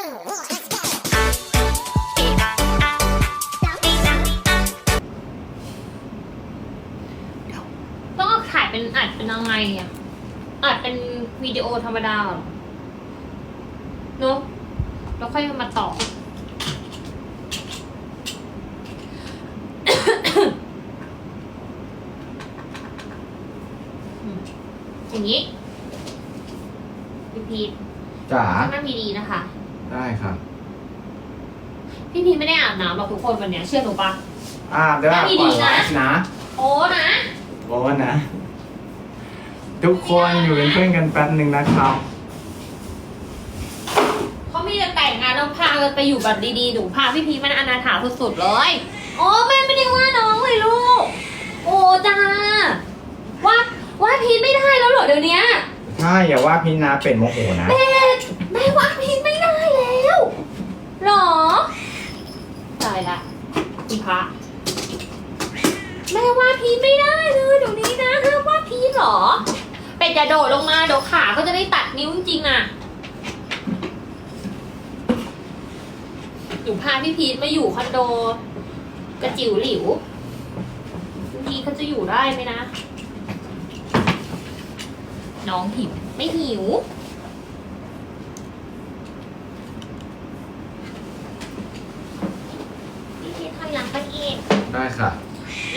ต้องเอาถ่ายเป็นอัดเป็นยังไงอะอัดเป็นวิดีโอธรรมดาเหรอเนอะแล้วค่อยมาต่อ อย่างนี้พี่พีทจ๋านั่งดีๆนะคะ ได้ค่ะพี่พีทไม่ได้อาบน้ำหรอกทุกคนวันเนี้ยเชื่อหนูปะอาบเดี๋ยวอาบไม่ก่ดีอนนะ ไลฟ์นะโอ้นะโอ้นะ ทุกคนอยู่เป็นเพื่อนกันแป๊บหนึ่งนะครับ เขามีแต่แต่งงานแล้วพากันไปอยู่แบบดีๆหนูพาพี่พีทมันอนาถาสุดๆเลย โอ้แม่ไม่ได้ว่าน้องเลยลูก โอ้จ้าว่าว่าพีทไม่ได้แล้วเหรอเดี๋ยวเนี้ยใช่อย่าว่าพี่นาเป็ดโมโหนะ แม่แม่ว่าพีท รอ ตายละอีพระแม่ว่าพีทไม่ได้เลยเดี๋ยวนี้นะห้ามว่าพีทเหรอ เป็ดจะโดดลงมาเดี๋ยวขาก็จะได้ตัดนิ้วจริงๆอะหนูพาพี่พีทมาอยู่คอนโด กระจิ๋วหลิวบางทีเขาจะอยู่ได้ไหมนะ น้องหิว ไม่หิว พี่พีททำหลังกันอีก ได้ค่ะ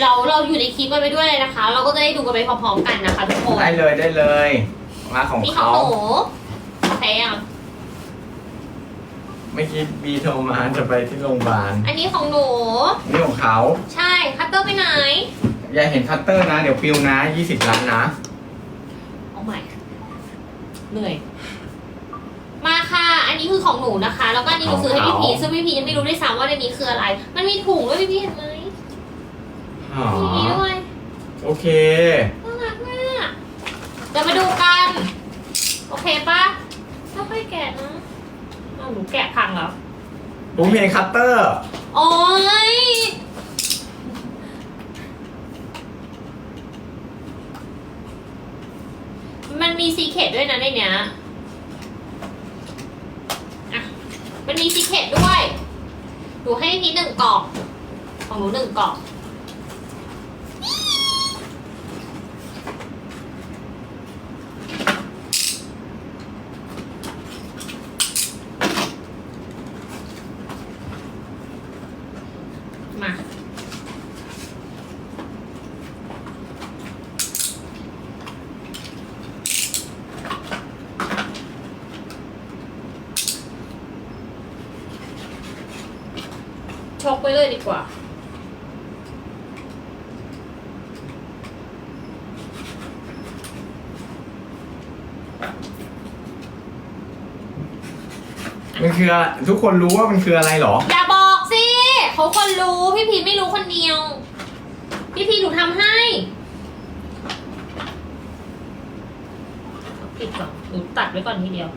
เราเราอยู่ในคลิปกันไปด้วยเลยนะคะ เราก็จะได้ดูกันไปพร้อมๆกันนะคะทุกคนได้เลยได้เลยมาของนี่ของเขาหนูแพ้ยังไม่คิดบีโทรมาจะไปที่โรงพยาบาลอันนี้ของหนูนี่ของเขาใช่คัตเตอร์ไปไหนอย่าเห็นคัตเตอร์นะ เดี๋ยวปิวนะ 20 ล้านนะ เอาใหม่เหนื่อย มาค่ะ อันนี้คือของหนูนะคะ แล้วก็อันนี้หนูซื้อให้พี่พีชซึ่งพี่พีชยังไม่รู้ด้วยซ้ำว่าในนี้คืออะไร มันมีถุงด้วยพี่พีชเห็นไหม อ๋อมีด้วยโอเค น่ารักมากเดี๋ยวมาดูกัน โอเคปะค่อยๆแกะนะอ้าวหนูแกะพังแล้วผมเพลงคัตเตอร์ โอ้ยมันมีซีเคดด้วยนะในเนี้ยอะมันมีซีเคดด้วย หนูให้พี่หนึ่งกล่อง ของหนูหนึ่งกล่อง มา ชก ไปเลยดีกว่า มันคืออะไรทุกคนรู้ว่ามันคืออะไรเหรอ อย่าบอกสิเขาคนรู้พี่พีชไม่รู้คนเดียว พี่พีชหนูทำให้เอาปิดก่อนหนูตัดไว้ก่อนทีเดียว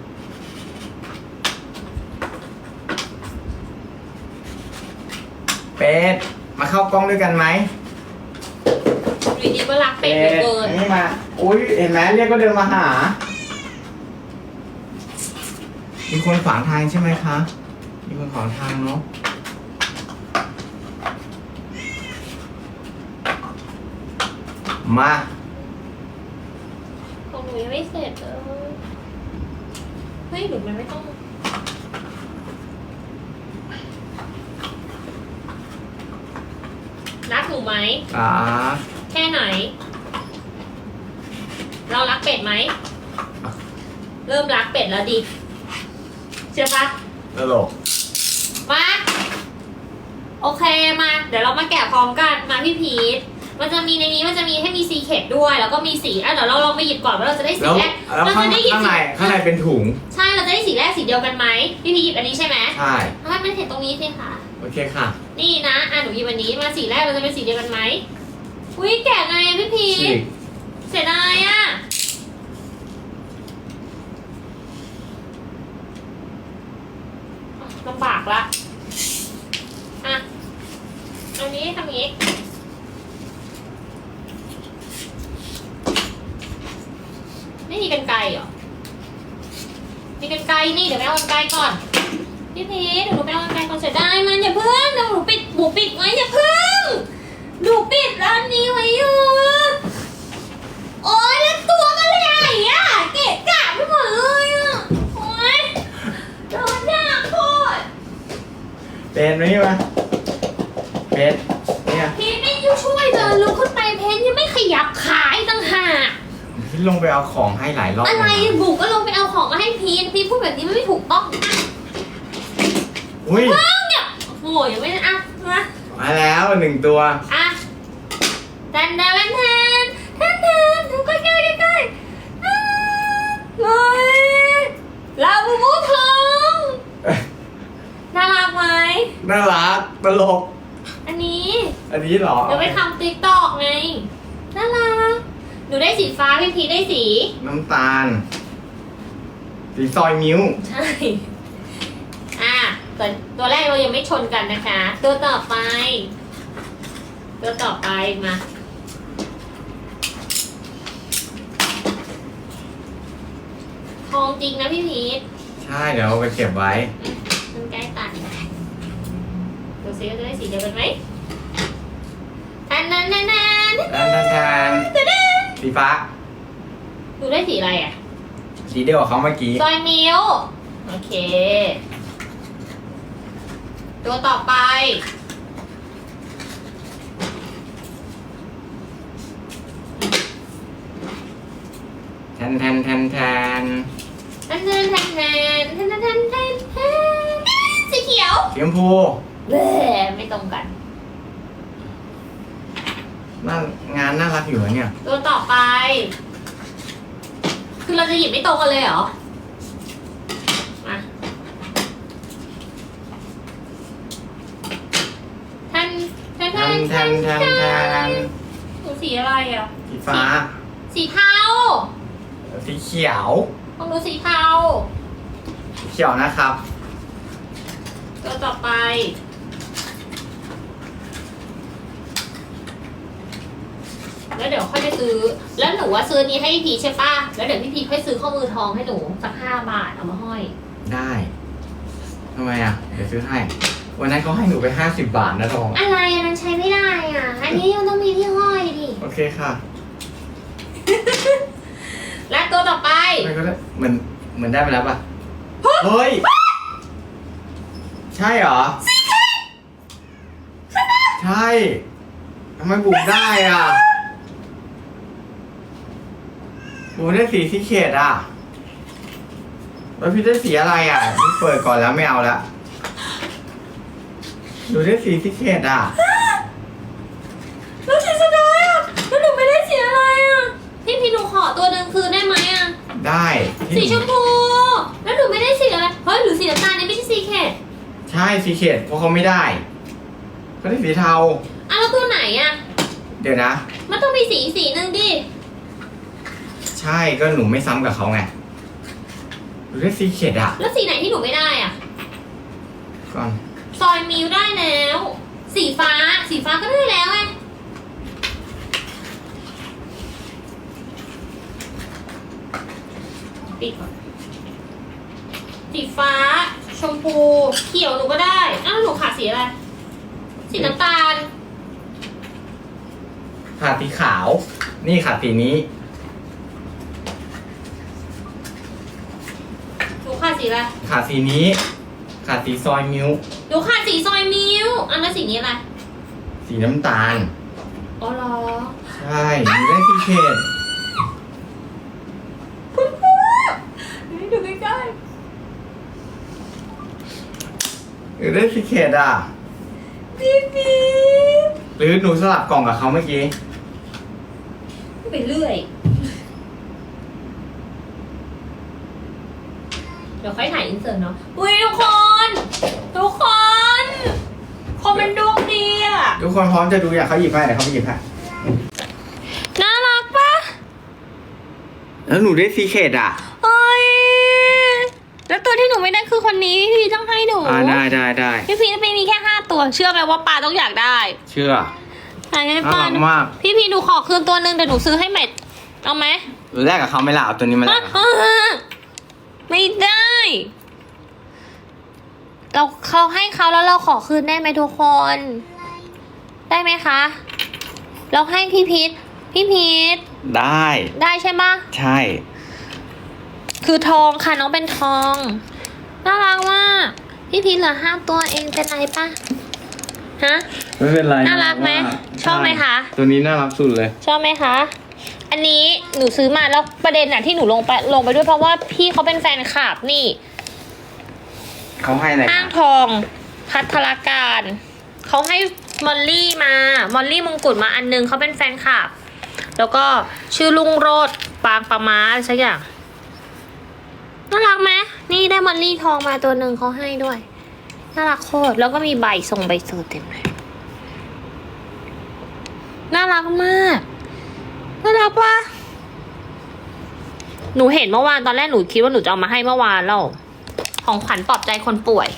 เป็ด มาเข้ากล้องด้วยกันไหมวีดีก็รักเป็ดเหลือเกิน นี่มา อุ้ยเห็นไหมเรียกก็เดินมาหา มีคนขวางทางใช่ไหมคะ มีคนขวางทางเนาะ มาของหนูยังไม่เสร็จเลยเฮ้ยหนูมันไม่ต้อง รักหนูไหม อ่าแค่ไหน เรารักเป็ดไหม เริ่มรักเป็ดแล้วดิ เชื่อปะตลกมา โอเคมา เดี๋ยวเรามาแกะพร้อมกันมาพี่พีทมันจะมีในนี้มันจะมีให้มีสีเข็ดด้วย แล้วก็มีสีอะเดี๋ยวเราลองไปหยิบก่อนว่าเราจะได้สีแล้วแรกแล้วเราข้างจะได้หยิบข้างสีในข้างในเป็นถุง ใช่เราจะได้สีแรกสีเดียวกันไหมพี่พีทหยิบอันนี้ใช่ไหมใช่ ทำไมมันเห็นตรงนี้สิคะ โอเคค่ะ นี่นะอะหนูหยิบอันนี้มาสีแรกเราจะเป็นสีเดียวกันไหมอุ้ยแกะไงอะพี่พีฉีทกเสียดายอะลำบากละอะอันนี้ทำอย่างนี้ไม่มีกันไกลเหรอมีกันไกลนี่เดี๋ยวแม่เอากันไกลก่อน พี่พีชเดี๋ยวหนูไปเอากางไกลก่อนเสียดายมันอย่าเพิ่งเดี๋ยวหนูปิดหนูปิดไว้อย่าเพิ่งหนูปิดร้านนี้ไว้อยู่ โอ๊ยแล้วตัวก็ใหญ่อะเกะกะไปหมดเลยอะโอ๊ยโดนด่าโคตรเป็นไหมนี่มาเป็นเนี่ย พีชไม่ยุ่ช่วยเดินลุกขึ้นไปเพนยังไม่ขยับขายต่างหาก พี่ลงไปเอาของให้หลายรอบอะไรเลยนะบุกก็ลงไปเอาของมาให้พีทพีทพูดแบบนี้มันไม่ถูกต้อง อุ้ยเนี่ยโอ้ยยังไม่อะมามาแล้วหนึ่งตัว อะแทนแทนแทนแทนแทนดูใกล้ใกล้ใกล้อะเลยลาบูบูทองน่ารักไหมน่ารักตลก อันนี้ อันนี้เหรอเดี๋ยวไปทำติ๊กตอกไงน่ารักหนูได้สีฟ้าพี่พีได้สี น้ำตาล สีซอยมิ้ว ใช่ อะแต่ตัวแรกเรายังไม่ชนกันนะคะ ตัวต่อไป ตัวต่อไปมาทองจริงนะพี่พีทใช่เดี๋ยวเอาไปเก็บไว้ มันใกล้ตัดดูซิว่าจะได้สีเดียวกันไหมอันนั้นนันนันแทนแทนแทนจะได้สีฟ้าดูได้สีอะไรอะ สีเดียวกับเขาเมื่อกี้ซอยมิวโอเค ตัวต่อไปแทนแทนแทนแทนแทนแทนแทนแทนแทนแทนแทนแทนแทนสีเขียวสีชมพูเบ้ไม่ตรงกัน น่างานน่ารักอยู่นะเนี่ย ตัวต่อไป คือเราจะหยิบไม่ตรงกันเลยเหรอ มาแทน แทนแทนแทนนแทนแทนหนูสีอะไรอะ สีฟ้า สีเทาสีเขียว ของหนูสีเทาเขียวนะครับ ตัวต่อไป แล้วเดี๋ยวค่อยไปซื้อ แล้วหนูว่าซื้อนี้ให้พี่พีชใช่ปะแล้วเดี๋ยวพี่พีชค่อยซื้อข้อมือทองให้หนูสักห้าบาทเอามาห้อย ได้ทำไมอะ เดี๋ยวซื้อให้ วันนั้นเขาให้หนูไปห้าสิบบาทนะทองอะไรอันนั้นใช้ไม่ได้อะ อันนี้มันต้องมีที่ห้อยดิโอเคค่ะและตัวต่อไปไม่ก็ได้เหมือนเหมือนได้ไปแล้วป่ะเฮ้ยใช่เหรอใช่ทำไมบุกได้อะบุกได้สีสีเขตอะแล้วพี่ได้สีอะไรอะพี่เปิดก่อนแล้วไม่เอาละ ดูได้สีสีเขตอะ แล้วสีสุดท้ายอะแล้วหนูไม่ได้สีอะไรอะพี่พี่หนูขอตัวหนึ่งคืนได้ไหมอะ ได้สีชมพู แล้วหนูไม่ได้สีอะไร เฮ้ยหรือสีน้ำตาลนี่ไม่ใช่สีเขตใช่สีเขตเพราะเขาไม่ได้เขาได้สีเทา อะแล้วตัวไหนอะ เดี๋ยวนะ มันต้องมีสีสีหนึ่งดิ ใช่ก็หนูไม่ซ้ำกับเขาไงหนูได้สีเขตอะ แล้วสีไหนที่หนูไม่ได้อะ ก่อน ซอยมิวได้แล้ว สีฟ้า สีฟ้าก็ได้แล้วไงปิดก่อนสีฟ้า ชมพูเขียวหนูก็ได้ อ้าวหนูขาดสีอะไร สีน้ำตาล ขาดสีขาว นี่ขาดสีนี้ หนูขาดสีอะไร ขาดสีนี้ ขาดสีซอยมิ้ว หนูขาดสี ซอยมิวอันนั้นสีนี้อะไร สีน้ำตาล อ๋อเหรอใช่หนูได้สีเขตนี่ดูใกล้หนูได้สีเขตอะ ๆพี่พีหรือหนูสลับกล่องกับเขาเมื่อกี้ ไปเรื่อย เดี๋ยวค่อยถ่ายอินเสิร์ตเนาะอุ้ยทุกคน ทุกคน คน มันดวงดีอะ ทุกคนพร้อมจะดูอยากเขาหยิบให้เดี๋ยวเขาไปหยิบให้น่ารักปะแล้วหนูได้สีเขตอะเอ้ย แล้วตัวที่หนูไม่ได้คือคนนี้พี่พีต้องให้หนูอ่าได้ได้ได้พี่พีจะมีแค่ห้าตัว เชื่อไหมว่าปาต้องอยากได้เชื่อใช่ให้น่าปารักมาก พี่พีหนูขอคืนตัวหนึ่งเดี๋ยวหนูซื้อให้เม็ดเอาไหมหนูแรกกับเขาไม่ละเอาตัวนี้มาแลกกับเขาไม่ได้ เเราเขาให้เขาแล้วเราขอคืนได้ไหมทุกคน ได้ไหมคะ เราให้พี่พีทพี่พีทได้ ได้ใช่ไหมใช่ คือทองค่ะน้องเป็นทองน่ารักมากพี่พีทเหลือห้าตัวเองเป็นไรปะฮะ ไม่เป็นไรน่ารักไหมว่าชอบไหมคะ ใช่ตัวนี้น่ารักสุดเลย ชอบไหมคะ อันนี้หนูซื้อมาแล้วประเด็นอะที่หนูลงไปลงไปด้วยเพราะว่าพี่เขาเป็นแฟนคลับนี่ เขาให้อะไรห้างทอง พัทรการ เขาให้มอลลี่มา มอลลี่มงกุฎมาอันนึงเขาเป็นแฟนคลับ แล้วก็ชื่อลุงโรดปางปะมาอะไรสักอย่างน่ารักไหมนี่ได้มอลลี่ทองมาตัวหนึ่งเขาให้ด้วยน่ารักโคตรแล้วก็มีใบส่งใบเซอร์เต็มเลยน่ารักมากน่ารักปะหนูเห็นเมื่อวานตอนแรกหนูคิดว่าหนูจะเอามาให้เมื่อวานแล้ว ของขวัญปลอบใจคนป่วย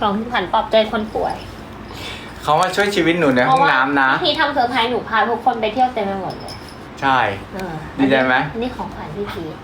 ของขวัญปลอบใจคนป่วย เขามาช่วยชีวิตหนูในห้องน้ำนะ พี่พีทำเซอร์ไพรส์หนูพาทุกคนไปเที่ยวเต็มไปหมดเลย ใช่ เออดีใจไหม อันนี้ของขวัญพี่พีท